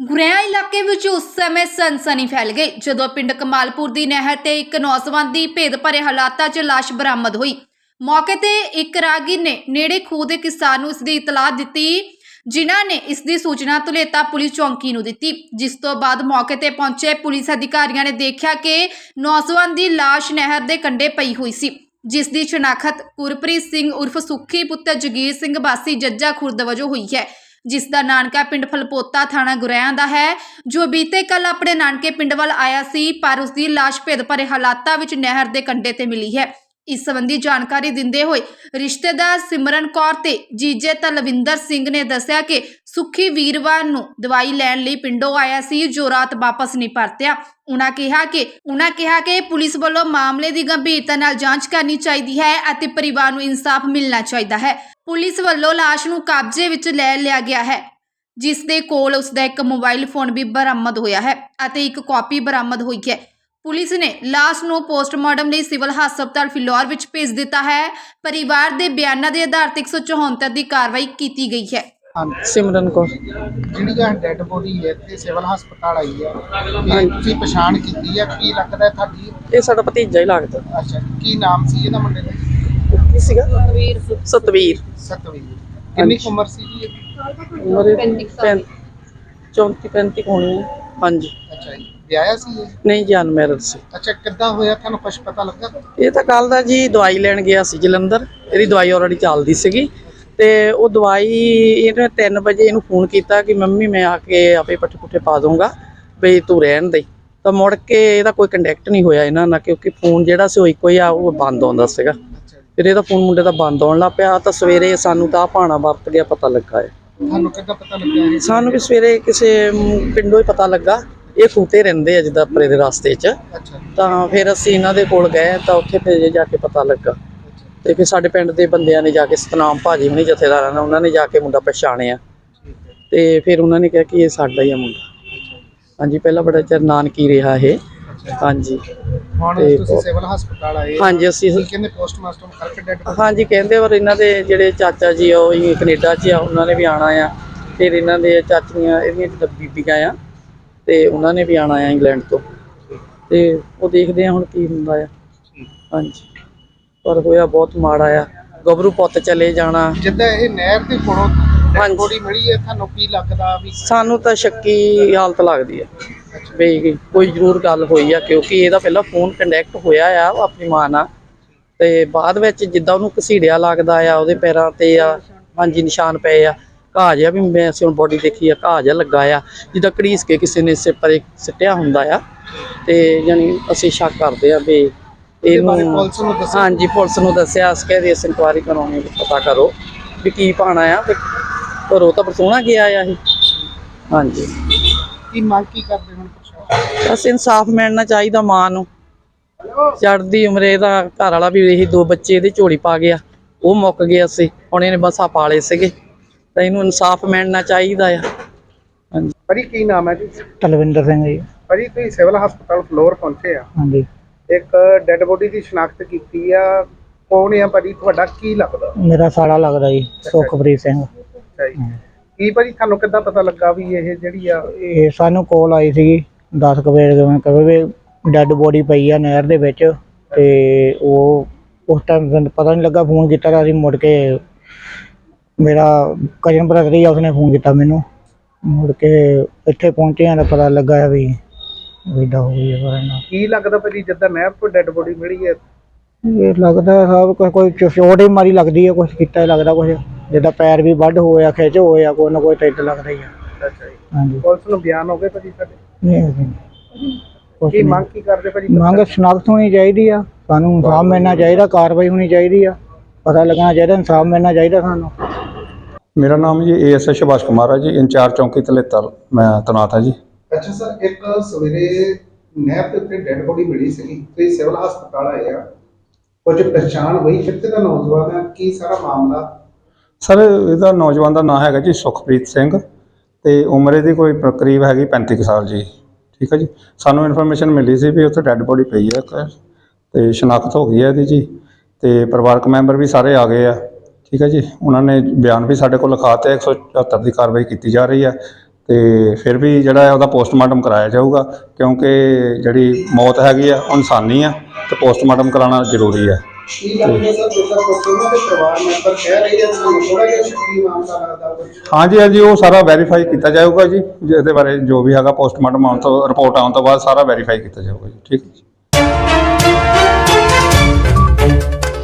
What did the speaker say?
ਗੁਰੇਆ ਇਲਾਕੇ ਵਿੱਚ ਉਸ ਸਮੇਂ ਸਨਸਨੀ ਫੈਲ ਗਈ, ਜਦੋਂ ਪਿੰਡ ਕਮਾਲਪੁਰ ਦੀ ਨਹਿਰ ਤੇ ਇੱਕ ਨੌਜਵਾਨ ਦੀ ਭੇਦ ਭਰੇ ਹਾਲਾਤਾਂ 'ਚ ਲਾਸ਼ ਬਰਾਮਦ ਹੋਈ। ਮੌਕੇ ਤੇ ਇੱਕ ਰਾਗੀਰ ਨੇ ਨੇੜੇ ਖੂਹ ਦੇ ਕਿਸਾਨ ਨੂੰ ਇਸ ਦੀ ਇਤਲਾਹ ਦਿੱਤੀ, ਜਿਨ੍ਹਾਂ ਨੇ ਇਸ ਦੀ ਸੂਚਨਾ ਤੁਲੇਤਾ ਪੁਲਿਸ ਚੌਂਕੀ ਨੂੰ ਦਿੱਤੀ। ਜਿਸ ਤੋਂ ਬਾਅਦ ਮੌਕੇ ਤੇ ਪਹੁੰਚੇ ਪੁਲਿਸ ਅਧਿਕਾਰੀਆਂ ਨੇ ਦੇਖਿਆ ਕਿ ਨੌਜਵਾਨ ਦੀ ਲਾਸ਼ ਨਹਿਰ ਦੇ ਕੰਢੇ ਪਈ ਹੋਈ ਸੀ, ਜਿਸ ਦੀ ਸ਼ਨਾਖਤ ਗੁਰਪ੍ਰੀਤ ਸਿੰਘ ਉਰਫ ਸੁੱਖੀ ਪੁੱਤਰ ਜਗੀਰ ਸਿੰਘ ਬਾਸੀ ਜੱਜਾ ਖੁਰਦ ਵਜੋਂ ਹੋਈ ਹੈ। ਜਿਸ ਦਾ ਨਾਨਕਾ ਪਿੰਡ ਫਲਪੋਤਾ ਥਾਣਾ ਗੁਰੈਆਂ ਦਾ ਹੈ। ਜੋ ਬੀਤੇ ਕੱਲ ਆਪਣੇ ਨਾਨਕੇ ਪਿੰਡ ਵੱਲ ਆਇਆ ਸੀ, ਪਰ ਉਸ ਦੀ ਲਾਸ਼ ਭੇਦ ਭਰੇ ਹਾਲਾਤਾਂ ਵਿੱਚ ਨਹਿਰ ਦੇ ਕੰਢੇ ਤੇ ਮਿਲੀ ਹੈ। ਇਸ ਸੰਬੰਧੀ ਜਾਣਕਾਰੀ ਦਿੰਦੇ ਹੋਏ ਰਿਸ਼ਤੇਦਾਰ ਸਿਮਰਨ ਕੌਰ ਤੇ ਜੀਜੇ ਤਲਵਿੰਦਰ ਸਿੰਘ ਨੇ ਦੱਸਿਆ ਕਿ ਸੁੱਖੀ ਵੀਰਵਾਰ ਨੂੰ ਦਵਾਈ ਲੈਣ ਲਈ ਪਿੰਡੋਂ ਆਇਆ ਸੀ, ਜੋ ਰਾਤ ਵਾਪਸ ਨਹੀਂ ਪਰਤਿਆ। ਉਨ੍ਹਾਂ ਕਿਹਾ ਕਿ, ਉਨ੍ਹਾਂ ਕਿਹਾ ਕਿ ਪੁਲਿਸ ਵੱਲੋਂ ਮਾਮਲੇ ਦੀ ਗੰਭੀਰਤਾ ਨਾਲ ਜਾਂਚ ਕਰਨੀ ਚਾਹੀਦੀ ਹੈ ਅਤੇ ਪਰਿਵਾਰ ਨੂੰ ਇਨਸਾਫ ਮਿਲਣਾ ਚਾਹੀਦਾ ਹੈ। ਪੁਲਿਸ ਵੱਲੋਂ ਲਾਸ਼ ਨੂੰ ਕਬਜ਼ੇ ਵਿੱਚ ਲੈ ਲਿਆ ਗਿਆ ਹੈ, ਜਿਸ ਦੇ ਕੋਲ ਉਸ ਦਾ ਇੱਕ ਮੋਬਾਈਲ ਫੋਨ ਵੀ ਬਰਾਮਦ ਹੋਇਆ ਹੈ ਅਤੇ ਇੱਕ ਕਾਪੀ ਬਰਾਮਦ ਹੋਈ ਹੈ। ਪੁਲਿਸ ਨੇ ਲਾਸ਼ ਨੂੰ ਪੋਸਟਮਾਰਟਮ ਲਈ ਸਿਵਲ ਹਸਪਤਾਲ ਫਿਲੌਰ ਵਿੱਚ ਭੇਜ ਦਿੱਤਾ ਹੈ। ਪਰਿਵਾਰ ਦੇ ਬਿਆਨਾਂ ਦੇ ਆਧਾਰ ਤੇ 174 ਦੀ ਕਾਰਵਾਈ ਕੀਤੀ ਗਈ ਹੈ। ਸਿਮਰਨ ਕੌਰ। ਜਿਹੜੀ ਆ ਡੈੱਡ ਬੋਡੀ ਹੈ ਤੇ ਸਿਵਲ ਹਸਪਤਾਲ ਆਈ ਹੈ। ਇਹ ਤੁਸੀਂ ਪਛਾਣ ਕੀਤੀ ਹੈ ਕੀ ਲੱਗਦਾ ਹੈ ਤੁਹਾਡੀ? ਇਹ ਸਾਡਾ ਭਤੀਜਾ ਹੀ ਲੱਗਦਾ। ਅੱਛਾ ਕੀ ਨਾਮ ਸੀ ਇਹਦਾ ਮੁੰਡੇ ਦਾ? ਕੀ ਸੀਗਾ? ਸਤਵੀਰ। ਸਤਵੀਰ। ਸਤਵੀਰ। ਕਿੰਨੀ ਕੁ ਉਮਰ ਸੀ ਜੀ ਇਹਦੀ? ਉਮਰ 35 34 35 ਹੋਣੀ ਹੈ। ਹਾਂਜੀ। ਅੱਛਾ ਜੀ। ਵਿਆਹਿਆ ਸੀ ਇਹ? ਨਹੀਂ ਜਾਨ ਮੈਰਿਜ ਸੀ। ਅੱਛਾ ਕਿੱਦਾਂ ਹੋਇਆ? ਤੁਹਾਨੂੰ ਕੁਝ ਪਤਾ ਲੱਗਾ? ਇਹ ਤਾਂ ਕੱਲ ਦਾ ਜੀ ਦਵਾਈ ਲੈਣ ਗਿਆ ਸੀ ਜਲੰਧਰ। ਇਹਦੀ ਦਵਾਈ ਆਲਰੇਡੀ ਚੱਲਦੀ ਸੀਗੀ। ਤੇ ਉਹ ਦਵਾਈ ਇਹਨੇ 3 ਵਜੇ ਇਹਨੂੰ ਫੋਨ ਕੀਤਾ ਕਿ ਮੰਮੀ ਮੈਂ ਆ ਕੇ ਆਪੇ ਪੱਠੇ ਪੁੱਠੇ ਪਾ ਦੂੰਗਾ ਬਈ ਤੂੰ ਰਹਿਣ ਦੇ। ਤਾਂ ਮੁੜ ਕੇ ਇਹਦਾ ਕੋਈ ਕੰਟੈਕਟ ਨਹੀਂ ਹੋਇਆ ਇਹਨਾਂ ਨਾਲ ਕਿਉਂਕਿ ਫੋਨ ਜਿਹੜਾ ਸੀ ਉਹ ਇੱਕੋ ਹੀ ਆ ਉਹ ਬੰਦ ਆਉਂਦਾ ਸੀਗਾ। ਅੱਛਾ ਜੀ। ਫਿਰ ਇਹਦਾ ਫੋਨ ਮੁੰਡੇ ਦਾ ਬੰਦ ਆਉਣ ਲੱਗ ਪਿਆ। ਤਾਂ ਸਵੇਰੇ ਸਾਨੂੰ ਤਾਂ ਆਹ ਭਾਣਾ ਵਰਤ ਗਿਆ ਪਤਾ ਲੱਗਾ ਹੈ ਤੁਹਾਨੂੰ ਕਿੱਦਾਂ ਪਤਾ ਲੱਗਿਆ ਇਹ? ਸਾਨੂੰ ਵੀ ਸਵੇਰੇ ਕਿਸੇ ਮ, ਪਿੰਡੋਂ ਹੀ ਪਤਾ ਲੱਗਾ। ਇਹ ਖੂਤੇ ਰਹਿੰਦੇ ਆ ਜਿੱਦਾਂ ਪਰੇ ਦੇ ਰਸਤੇ 'ਚ। ਤਾਂ ਫਿਰ ਅਸੀਂ ਇਹਨਾਂ ਦੇ ਕੋਲ ਗਏ ਤਾਂ ਉੱਥੇ ਫਿਰ ਜਾ ਕੇ ਪਤਾ ਲੱਗਾ। ਤੇ ਫਿਰ ਸਾਡੇ ਪਿੰਡ ਦੇ ਬੰਦਿਆਂ ਨੇ ਜਾ ਕੇ ਸਤਨਾਮ ਭਾਜੀ ਹੁਣੀ ਜਥੇਦਾਰਾਂ ਨੇ ਉਹਨਾਂ ਨੇ ਜਾ ਕੇ ਮੁੰਡਾ ਪਛਾਣਿਆ। ਤੇ ਫਿਰ ਉਹਨਾਂ ਨੇ ਕਿਹਾ ਕਿ ਇਹ ਸਾਡਾ ਹੀ ਆ ਮੁੰਡਾ। ਹਾਂਜੀ ਪਹਿਲਾਂ ਬੜਾ ਚਿਰ ਨਾਨਕੀ ਰਿਹਾ ਇਹ। ਹਾਂਜੀ। ਹੁਣ ਤੇ ਤੁਸੀਂ ਉਹ- ਸਿਵਲ ਹਸਪਤਾਲ ਆਏ। ਹਾਂਜੀ ਅਸੀਂ ਕਹਿੰਦੇ ਪੋਸਟਮਾਸਟਰ ਕਰਕੇ ਡੈੱਡ ਹਾਂਜੀ ਕਹਿੰਦੇ ਪਰ ਇਹਨਾਂ ਦੇ ਜਿਹੜੇ ਚਾਚਾ ਜੀ ਆ ਉਹ ਕੈਨੇਡਾ 'ਚ ਆ ਉਹਨਾਂ ਨੇ ਵੀ ਆਣਾ ਆ। ਫਿਰ ਇਹਨਾਂ ਦੇ ਚਾਚੀਆਂ ਇਹਦੀਆਂ ਬੀਬੀਆਂ ਆ। ਤੇ ਉਹਨਾਂ ਨੇ ਵੀ ਆਣਾ ਆ ਇੰਗਲੈਂਡ ਤੋਂ। ਤੇ ਉਹ ਦੇਖਦੇ ਆ ਹੁਣ ਕੀ ਹੁੰਦਾ ਆ। ਹਾਂਜੀ। ਪਰ ਹੋਇਆ ਬਹੁਤ ਮਾੜਾ ਆ। ਗੱਭਰੂ ਪੁੱਤ ਚਲੇ ਜਾਣਾ। ਜਿੱਦਾਂ ਇਹ ਨਹਿਰ ਦੇ ਹਾਂਜੀ। ਬੋਡੀ ਮਿਲੀ ਹੈ ਤੁਹਾਨੂੰ ਕੀ ਲੱਗਦਾ ਵੀ ਸਾਨੂੰ ਤਾਂ ਸ਼ੱਕੀ ਹਾਲਤ ਲੱਗਦੀ ਆ। ਵੀ ਕੋਈ ਜ਼ਰੂਰ ਗੱਲ ਹੋਈ ਆ ਕਿਉਂਕਿ ਇਹਦਾ ਪਹਿਲਾਂ ਫੋਨ ਕੰਟੈਕਟ ਹੋਇਆ ਆ ਉਹ ਆਪਣੀ ਮਾਂ ਨਾਲ। ਤੇ ਬਾਅਦ ਵਿੱਚ ਜਿੱਦਾਂ ਉਹਨੂੰ ਘਸੀੜਿਆ ਲੱਗਦਾ ਆ ਉਹਦੇ ਪੈਰਾਂ ਤੇ ਆ ਹਾਂਜੀ ਨਿਸ਼ਾਨ ਪਏ ਆ। ਘਾਹ ਜਿਹਾ ਵੀ ਮੈਂ ਅਸੀਂ ਹੁਣ ਬੋਡੀ ਦੇਖੀ ਆ ਘਾਹ ਜਿਹਾ ਲੱਗਾ ਆ ਜਿੱਦਾਂ ਘੜੀਸ ਕੇ ਕਿਸੇ ਨੇ ਇਸੇ ਪਰੇ ਸਿੱਟਿਆ ਹੁੰਦਾ ਆ। ਤੇ ਯਾਨੀ ਅਸੀਂ ਸ਼ੱਕ ਕਰਦੇ ਆ ਵੀ ਇਹਨੂੰ ਹਾਂਜੀ ਪੁਲਿਸ ਨੂੰ ਦੱਸਿਆ ਅਸੀਂ ਕਹਿੰਦੇ ਇਸ ਇਨਕੁਆਇਰੀ ਕਰਾਉਣੀ ਪਤਾ ਕਰੋ ਵੀ ਕੀ ਪਾਣਾ ਆ ਤੇ ਘਰੋਂ ਤਾਂ ਪਰਸੋਣਾ ਗਿਆ ਆ ਇਹ। ਹਾਂਜੀ। ਕੀ ਮੰਗ ਕੀ ਕਰਦੇ ਹੁਣ ਬਸ ਇਨਸਾਫ ਮਿਲਣਾ ਚਾਹੀਦਾ ਮਾਂ ਨੂੰ। ਚੜਦੀ ਉਮਰੇ ਦਾ ਘਰ ਵਾਲਾ ਵੀ ਇਹੀ ਦੋ ਬੱਚੇ ਇਹਦੇ ਝੋਲੀ ਪਾ ਗਿਆ ਉਹ ਮੁੱਕ ਗਿਆ ਸੀ ਹੁਣ ਇਹਨੇ ਬਸਾਂ ਪਾਲੇ ਸੀਗੇ। ਤਾਂ ਇਹਨੂੰ ਇਨਸਾਫ ਮਿਲਣਾ ਚਾਹੀਦਾ ਆ। ਹਾਂਜੀ। ਭਾਜੀ ਕੀ ਨਾਮ ਹੈ ਜੀ? ਤਲਵਿੰਦਰ ਸਿੰਘ ਜੀ। ਭਾਜੀ ਤੁਸੀਂ ਸਿਵਲ ਹਸਪਤਾਲ ਫਲੋਰ ਪਹੁੰਚੇ ਆ। ਹਾਂਜੀ। ਇੱਕ ਡੈੱਡ ਬੋਡੀ ਦੀ ਸ਼ਨਾਖਤ ਕੀਤੀ ਆ। ਕੌਣ ਆ ਭਾਜੀ? ਤੁਹਾਡਾ ਕੀ ਲੱਗਦਾ? ਮੇਰਾ ਸਾਲਾ ਲੱਗਦਾ ਜੀ ਸੁਖਪ੍ਰੀਤ ਸਿੰਘ। ਅੱਛਾ ਜੀ। ਕੀ ਭਾਜੀ ਤੁਹਾਨੂੰ ਕਿੱਦਾਂ ਪਤਾ ਲੱਗਾ ਵੀ ਇਹ ਜਿਹੜੀ ਆ ਇਹ ਸਾਨੂੰ ਕਾਲ ਆਈ ਸੀਗੀ 10 ਕੁ ਵਜੇ ਜਿਵੇਂ ਕਹੇ ਵੀ ਡੈੱਡ ਬੋਡੀ ਪਈ ਆ ਨਹਿਰ ਦੇ ਵਿੱਚ ਤੇ ਉਹ ਉਸ ਟਾਈਮ ਪਤਾ ਨਹੀਂ ਲੱਗਾ ਫੋਨ ਕੀਤਾ ਤਾਂ ਅਸੀਂ ਮੁੜ ਕੇ ਮੇਰਾ ਕਜ਼ਨ ਬ੍ਰਦਰ ਹੀ ਆ ਉਸਨੇ ਫੋਨ ਕੀਤਾ ਮੈਨੂੰ। ਮੁੜ ਕੇ ਇੱਥੇ ਪਹੁੰਚੇ ਆ ਤਾਂ ਪਤਾ ਲੱਗਾ ਵੀ ਇਦਾਂ ਹੋ ਹੈ ਪਰ ਇਹਨਾਂ ਕੀ ਲੱਗਦਾ ਭਾਜੀ ਜਿੱਦਾਂ ਨਹਿਰ ਤੋਂ ਡੈੱਡ ਬੋਡੀ ਮਿਲੀ ਹੈ ਇਹ ਲੱਗਦਾ ਸਭ ਕੁਛ- ਕੋਈ ਚੋਟ ਹੀ ਮਾਰੀ ਲੱਗਦੀ ਹੈ ਕੁਝ ਕੀਤਾ ਹੀ ਲੱਗਦਾ ਕੁਝ ਜਿੱਦਾਂ ਪੈਰ ਵੀ ਵੱਢ ਹੋਇਆ ਖਿੱਚ ਹੋਇਆ ਕੋਈ ਨਾ ਕੋਈ ਤਾਂ ਏਦਾਂ ਲੱਗਦਾ ਹੀ ਆ। ਅੱਛਾ ਜੀ। ਹਾਂਜੀ। ਪੁਲਿਸ ਨੂੰ ਬਿਆਨ ਹੋ ਗਏ ਭਾਜੀ ਸਾਡੇ ਨਹੀਂ ਨਹੀਂ। ਕੁਛ ਕੀ ਨਹੀਂ। ਮੰਗ ਕੀ ਕਰਦੇ ਭਾਜੀ ਮੰਗ ਸ਼ਨਾਖਤ ਹੋਣੀ ਚਾਹੀਦੀ ਆ। ਸਾਨੂੰ ਇਨਸਾਫ ਮਿਲਣਾ ਚਾਹੀਦਾ ਕਾਰਵਾਈ ਹੋਣੀ ਚਾਹੀਦੀ ਆ। ਪਤਾ ਲੱਗਣਾ ਚਾਹੀਦਾ ਇਨਸਾਫ ਮਿਲਣਾ ਚਾਹੀਦਾ ਸਾਨੂੰ। ਮੇਰਾ ਨਾਮ ਜੀ ਏਐਸਏ ਸੁਭਾਸ਼ ਕੁਮਾਰ ਹੈ ਜੀ ਇੰਚਾਰਜ ਚੌਂਕੀ ਤਲੇਤਰ ਮੈਂ ਤੈਨਾਤ ਹਾਂ ਜੀ। ਅੱਛਾ ਸਰ ਇੱਕ ਸਵੇਰੇ ਨਹਿਰ ਦੇ ਉੱਤੇ ਡੈੱਡ ਬੋਡੀ ਮਿਲੀ ਸੀਗੀ ਤੁਸੀਂ ਸਿਵਲ ਹਸਪਤਾਲ ਆਏ ਆ। ਕੁਝ ਪਛਾਣ ਹੋਈ? ਕਿੱਥੇ ਦਾ ਨੌਜਵਾਨ ਹੈ ਕੀ ਸਾਰਾ ਮਾਮਲਾ? ਸਰ ਇਹਦਾ ਨੌਜਵਾਨ ਦਾ ਨਾਮ ਹੈਗਾ ਜੀ ਸੁਖਪ੍ਰੀਤ ਸਿੰਘ ਤੇ ਉਮਰ ਇਹਦੀ ਕੋਈ ਪ- ਕਰੀਬ ਹੈਗੀ 35 ਕੁ ਸਾਲ ਜੀ। ਠੀਕ ਹੈ ਜੀ? ਸਾਨੂੰ ਇਨਫੋਰਮੇਸ਼ਨ ਮਿਲੀ ਸੀ ਵੀ ਉੱਥੇ ਡੈੱਡ ਬੋਡੀ ਪਈ ਹੈ ਇੱਕ ਤੇ ਸ਼ਨਾਖਤ ਹੋ ਗਈ ਹੈ ਇਹਦੀ ਜੀ ਤੇ ਪਰਿਵਾਰਕ ਮੈਂਬਰ ਵੀ ਸਾਰੇ ਆ ਗਏ ਆ। ਠੀਕ ਹੈ ਜੀ। ਉਹਨਾਂ ਨੇ ਬਿਆਨ ਵੀ ਸਾਡੇ ਕੋਲ ਲਿਖਾਤੇ 174 ਦੀ ਕਾਰਵਾਈ ਕੀਤੀ ਜਾ ਰਹੀ ਹੈ ਤੇ ਫਿਰ ਵੀ ਜਿਹੜਾ ਹੈ ਉਹਦਾ ਪੋਸਟਮਾਰਟਮ ਕਰਾਇਆ ਜਾਊਗਾ ਕਿਉਂਕਿ ਜਿਹੜੀ ਮੌਤ ਹੈਗੀ ਆ ਇਨਸਾਨੀ ਆ ਤੇ ਪੋਸਟਮਾਰਟਮ ਕਰਾਉਣਾ ਜ਼ਰੂਰੀ ਹੈ। ਹਾਂਜੀ ਹਾਂਜੀ ਉਹ ਸਾਰਾ ਵੈਰੀਫਾਈ ਕੀਤਾ ਜਾਊਗਾ ਜੀ। ਜਿਹਦੇ ਬਾਰੇ ਜੋ ਵੀ ਹੈਗਾ ਪੋਸਟਮਾਰਟਮ ਆਉਣ ਤੋਂ ਰਿਪੋਰਟ ਆਉਣ ਤੋਂ ਬਾਅਦ ਸਾਰਾ ਵੈਰੀਫਾਈ ਕੀਤਾ ਜਾਊਗਾ ਜੀ। ਠੀਕ ਹੈ